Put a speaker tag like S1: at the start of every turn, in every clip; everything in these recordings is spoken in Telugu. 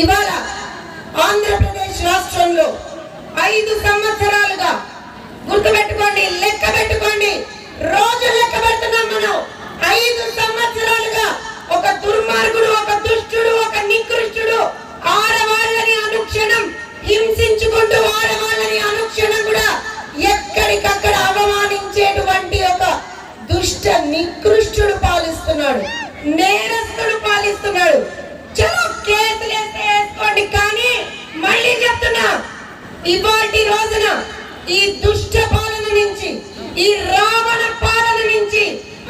S1: ఇవాళ ఆంధ్రప్రదేశ్ రాష్ట్రంలో ఐదు సంవత్సరాలుగా గుర్తుపెట్టుకోండి లెక్క పెట్టుకోండి. రోజు లెక్క పెడుతున్నాం మనం. ఐదు సంవత్సరాలుగా ఒక దుర్మార్గుడు ఒక దుష్టుడు ఒక నికృష్టుడు ఆడవాళ్ళని అనుక్షణం హింసించుకుంటూ ఆడవాళ్ళని అనుక్షణం కూడా ఎక్కడికక్కడ అవమానించేటువంటి ఒక దుష్ట నికృష్టుడు పాలిస్తున్నాడు నేరస్తుడు పాలిస్తున్నాడు. చలో కేసులు వేసుకోండి కానీ మళ్ళీ చెప్తున్నా ఇవాటి రోజున ఈ దుష్ట పాలన నుంచి ఈ రావణ పాలన నుంచి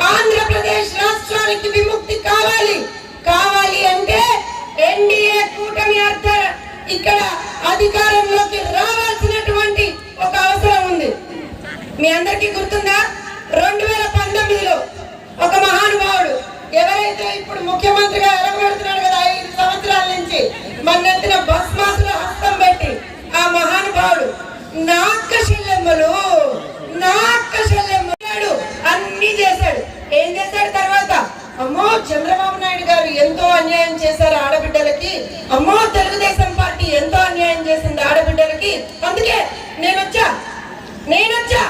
S1: ఆంధ్రప్రదేశ్ రాష్ట్రానికి విముక్తి మీ అందరికీ గుర్తుందా? రెండు వేల పంతొమ్మిదిలో ఒక మహానుభావుడు ఎవరైతే ఇప్పుడు ముఖ్యమంత్రిగా ఎలగబడుతున్నాడు కదా ఐదు సంవత్సరాల నుంచి మన నెత్తిన భస్మాసుల హస్తం పెట్టి ఆ మహానుభావుడు నాక్క శల్యమ్మలు నాక్క శల్యమ్మలు అన్ని చేశాడు. ఏం చేశాడు తర్వాత? అమ్మో చంద్రబాబు నాయుడు గారు ఎంతో అన్యాయం చేశారు ఆడబిడ్డలకి. అమ్మో తెలుగుదేశం పార్టీ ఎంతో అన్యాయం చేసింది ఆడబిడ్డలకి. అందుకే నేను వచ్చా నేనొచ్చా?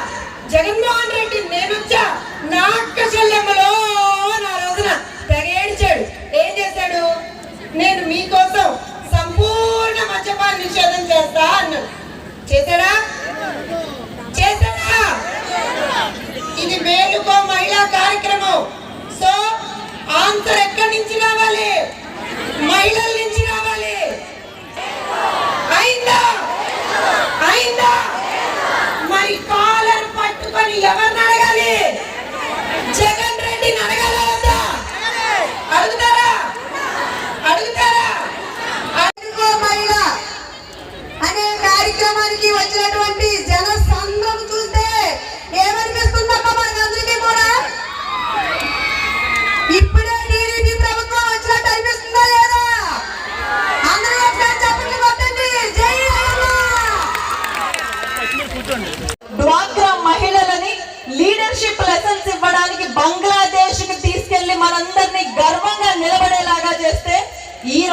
S1: జగన్మోహన్ రెడ్డి నేనొచ్చా? నా అక్క చెల్లెమ్మలో నా రోజున. తెగ ఏడిచాడు. ఏం చేశాడు? నేను మీకోసం సంపూర్ణ మద్యపాన నిషేధం చేస్తా అన్నాడు. చేశాడా? చేశాడా?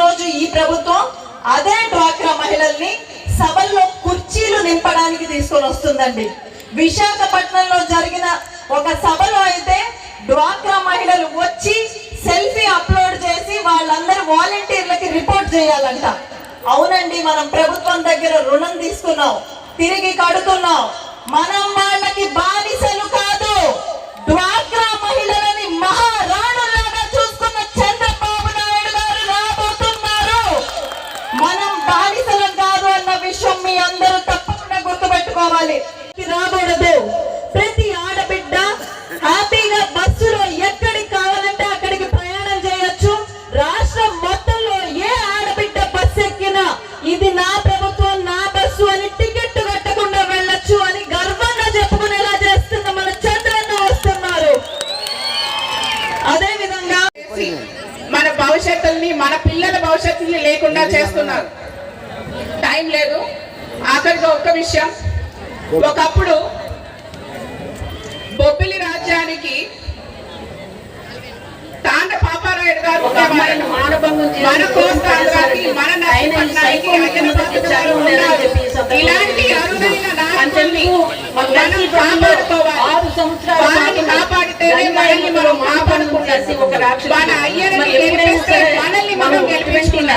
S2: రోజు ఈ ప్రభుత్వం అదే డ్వాక్రా మహిళల్ని సభల్లో కుర్చీలు నింపడానికి తీసుకొని వస్తుందండి. విశాఖపట్నంలో జరిగిన ఒక సభలో అయితే డ్వాక్రా మహిళలు వచ్చి సెల్ఫీ అప్లోడ్ చేసి వాళ్ళందరూ వాలంటీర్లకి రిపోర్ట్ చేయాలంట. అవునండి మనం ప్రభుత్వం దగ్గర రుణం తీసుకున్నాం తిరిగి కడుతున్నాం. మనం వాళ్ళకి బానిసలు కాదు.
S3: టైం లేదు ఆఖరిగా ఒక్క విషయం ఒకప్పుడు బొబ్బిలి రాజ్యానికి తాండ పాపారాయుడు గారు. మన మన. ఇలాంటి అరుదైన నాయకుల్ని మనం కాపాడుకోవాలి కాపాడితేనే మనల్ని మనం కాపాడుకుంటాం మన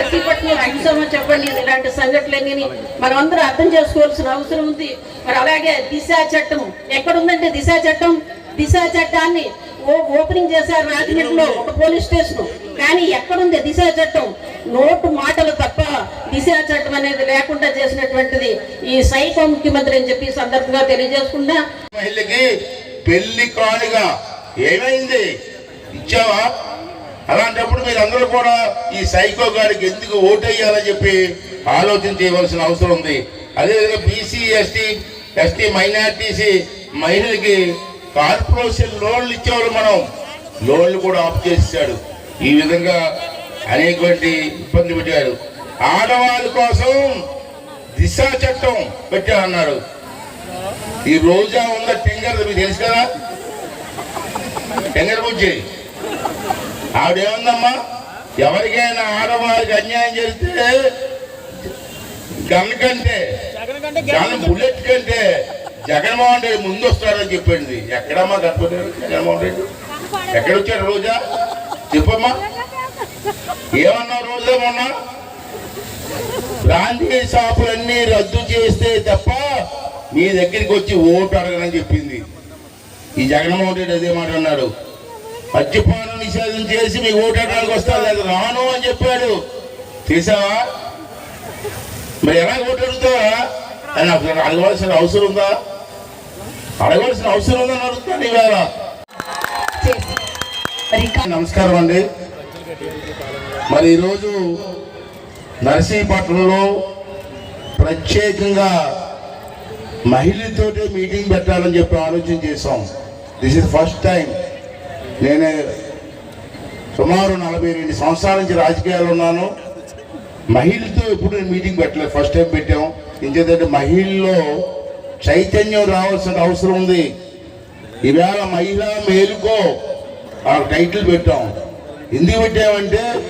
S3: గెలిపించుకున్నాం
S4: చూసామో చెప్పండి ఇలాంటి సంఘటనలన్నీ మనం అందరూ అర్థం చేసుకోవాల్సిన అవసరం ఉంది. మరి అలాగే దిశా చట్టం. ఎక్కడుందంటే దిశా చట్టం. దిశా చట్టాన్ని ఓ- ఓపెనింగ్ చేశారు రాజమండ్రిలో ఒక పోలీస్ స్టేషన్. కానీ ఎక్కడుంది దిశ చట్టం? నోటు మాటలు తప్ప దిశ చట్టం అనేది లేకుండా చేసినటువంటిది ఈ సైకో ముఖ్యమంత్రి అని చెప్పి సందర్భంగా తెలియజేసుకుంటా
S5: మహిళకి పెళ్ళి కానుగా ఏమైంది? ఇచ్చావా? అలాంటప్పుడు మీరు అందరూ కూడా ఈ సైకో గారికి ఎందుకు ఓటేయాలని చెప్పి ఆలోచన చేయవలసిన అవసరం ఉంది. అదేవిధంగా బీసీ ఎస్టీ ఎస్టీ మైనార్టీసీ మహిళలకి కార్పొరేషన్ లోన్లు ఇచ్చేవాళ్ళు మనం. లోన్లు కూడా ఆఫ్ చేశాడు ఈ విధంగా అనేకటువంటి ఇబ్బంది పెట్టారు. ఆడవాళ్ళ కోసం దిశ చట్టం పెట్టామన్నారు ఈ రోజా ఉన్న టెంగర్ మీకు తెలుసు కదా? టెంగర్ బుజ్జి. ఆవిడేముందమ్మా ఎవరికైనా ఆడవారికి అన్యాయం చేస్తే గన్ కంటే గన్ బుల్లెట్ కంటే జగన్మోహన్ రెడ్డి ముందు వస్తాడని చెప్పింది. ఎక్కడమ్మా కనపడ్డాడు జగన్మోహన్ రెడ్డి. ఎక్కడ వచ్చాడు రోజా? చెప్పమ్మా. ఏమన్నావు రోజా మొన్న? ప్రాంతీయ షాపులన్నీ రద్దు చేస్తే తప్ప మీ దగ్గరికి వచ్చి ఓటు అడగనని చెప్పింది. ఈ జగన్మోహన్ రెడ్డి అదే మాట అన్నాడు. మద్యపానం నిషేధం చేసి మీకు ఓటు వస్తా వస్తారు? లేదు రాను అని చెప్పాడు. తీసావా? మరి ఎలా ఓటు అని అసలు అడగవలసిన అవసరం ఉందా? అడగవలసిన అవసరం ఉందని అడుగుతాను ఇవాళ. నమస్కారం అండి. మరి ఈరోజు నర్సీపట్నంలో ప్రత్యేకంగా మహిళలతోటే మీటింగ్ పెట్టాలని చెప్పి ఆలోచన చేశాం. దిస్ ఇస్ ఫస్ట్ టైం నేను సుమారు నలభై రెండు సంవత్సరాల నుంచి రాజకీయాలు ఉన్నాను. మహిళతో ఎప్పుడు నేను మీటింగ్ పెట్టలేదు. ఫస్ట్ టైం పెట్టాం. ఎందుకంటే మహిళల్లో చైతన్యం రావాల్సిన అవసరం ఉంది. ఈవేళ మహిళ మేలుకో ఆ టైటిల్ పెట్టాం. ఎందుకు పెట్టామంటే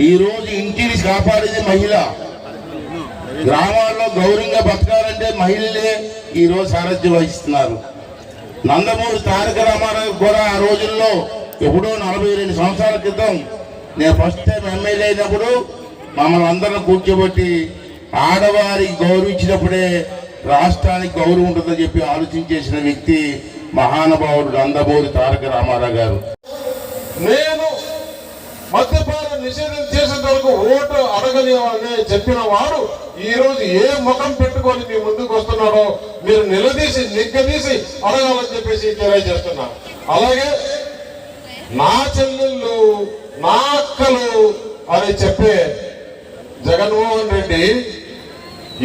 S5: ఈరోజు ఇంటిని కాపాడేది మహిళ. గ్రామాల్లో గౌరవంగా బతకాలంటే మహిళలే ఈరోజు సారథ్యం వహిస్తున్నారు. నందమూరి తారక రామారావు కూడా ఆ రోజుల్లో ఎప్పుడో నలభై రెండు సంవత్సరాల క్రితం నేను ఫస్ట్ టైం ఎమ్మెల్యే అయినప్పుడు మమ్మల్ని అందరం కూర్చోబెట్టి ఆడవారికి గౌరవించినప్పుడే రాష్ట్రానికి గౌరవం ఉంటుందని చెప్పి ఆలోచించేసిన వ్యక్తి మహానుభావుడు నందమూరి తారక రామారావు గారు.
S6: నేను మద్యపాన నిషేధం చేసేంత వరకు ఓటు అడగని చెప్పిన వాడు ఈ రోజు ఏ ముఖం పెట్టుకొని మీ ముందుకు వస్తున్నాడో మీరు నిలదీసి నిగ్గదీసి అడగాలని చెప్పేసి తెలియజేస్తున్నా అలాగే నా చెల్లెళ్ళు నా అక్కలు అని చెప్పే జగన్మోహన్ రెడ్డి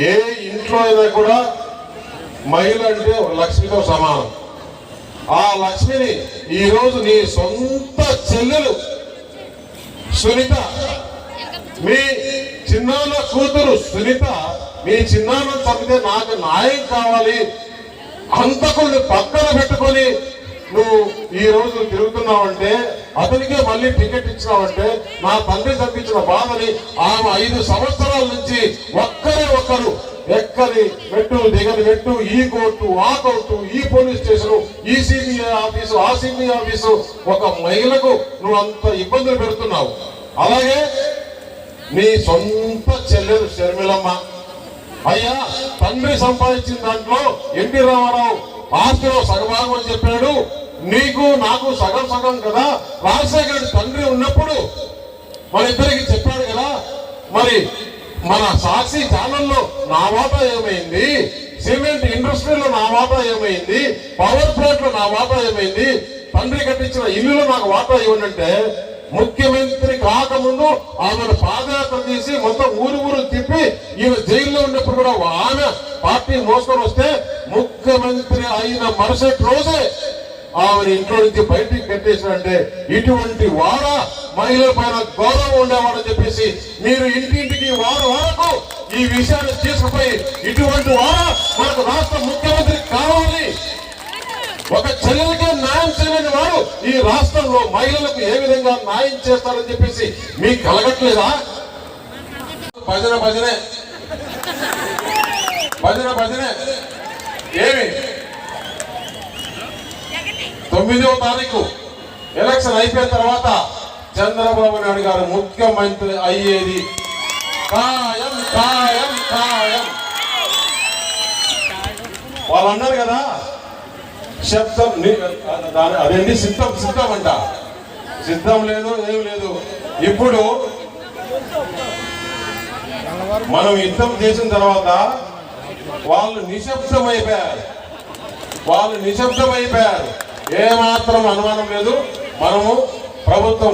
S6: ఏ ఇంట్లో అయినా కూడా మహిళ అంటే ఒక లక్ష్మితో సమానం. ఆ లక్ష్మిని ఈరోజు నీ సొంత చెల్లెలు సునీత మీ చిన్నాన్న కూతురు సునీత మీ చిన్నాన్న చంపితే నాకు న్యాయం కావాలి. హంతకుల్ని పక్కన పెట్టుకొని నువ్వు ఈ రోజు తిరుగుతున్నావంటే అతనికే మళ్ళీ టికెట్ ఇచ్చినావంటే నా తండ్రి తప్పించిన బాధని ఆమె ఐదు సంవత్సరాల నుంచి ఒక్కరే ఒక్కరు ఎక్కని మెట్టు దిగని మెట్టు ఈ కోర్టు ఆ కోర్టు ఈ పోలీస్ స్టేషన్ ఈ సిబిఐ ఆఫీసు ఆ సిబిఐ ఆఫీసు ఒక మహిళకు నువ్వు అంత ఇబ్బందులు పెడుతున్నావు. అలాగే నీ సొంత చెల్లెలు షర్మిలమ్మ. అయ్యా తండ్రి సంపాదించిన దాంట్లో ఎన్టీ రామారావు ఆస్తిలో సగభాగం అని చెప్పాడు. నీకు నాకు సగం సగం కదా. రాజశేఖర రెడ్డి తండ్రి ఉన్నప్పుడు మన ఇద్దరికి చెప్పాడు కదా. మరి మన సాక్షి ఛానల్లో నా వాటా ఏమైంది? సిమెంట్ ఇండస్ట్రీలో నా వాటా ఏమైంది? పవర్ ప్లాంట్లో నా వాటా ఏమైంది? తండ్రి కట్టించిన ఇల్లులో నాకు వాటా ఇవ్వండి అంటే ముఖ్యమంత్రి కాకముందు ఆమెను పాదయాత్ర తీసి మొత్తం ఊరు ఊరు తిప్పి ఈమె జైల్లో ఉన్నప్పుడు కూడా ఆమె పార్టీ మోసుకొని వస్తే అయిన మరుసటి రోజే ఆవిడ ఇంట్లో నుంచి బయటికి కట్టేసినంటే ఇటువంటి వాడ మహిళల పైన గౌరవం ఉండేవాడని చెప్పేసి మీరు ఇంటింటికి వారు వరకు ఈ విషయాన్ని తీసుకుపోయి ఇటువంటి వాడ మనకు రాష్ట్ర ముఖ్యమంత్రి కావాలి. ఒక చెల్లెలకే న్యాయం చేయలేని వారు ఈ రాష్ట్రంలో మహిళలకు ఏ విధంగా న్యాయం చేస్తారని చెప్పేసి మీకు కలగట్లేదా? భజన భజనే. భజన భజనే. ఏమి? తొమ్మిదవ తారీఖు ఎలక్షన్ అయిపోయిన తర్వాత చంద్రబాబు నాయుడు గారు ముఖ్యమంత్రి అయ్యేది. ఖాయం ఖాయం ఖాయం. వాళ్ళు అన్నారు కదా శబ్దం దాని అదేంటి? సిద్ధం సిద్ధం అంట. సిద్ధం లేదు ఏం లేదు. ఇప్పుడు మనం యుద్ధం చేసిన తర్వాత వాళ్ళు నిశ్శబ్దం అయిపోయారు వాళ్ళు నిశ్శబ్దం అయిపోయారు ఏమాత్రం అనుమానం లేదు. మనము ప్రభుత్వం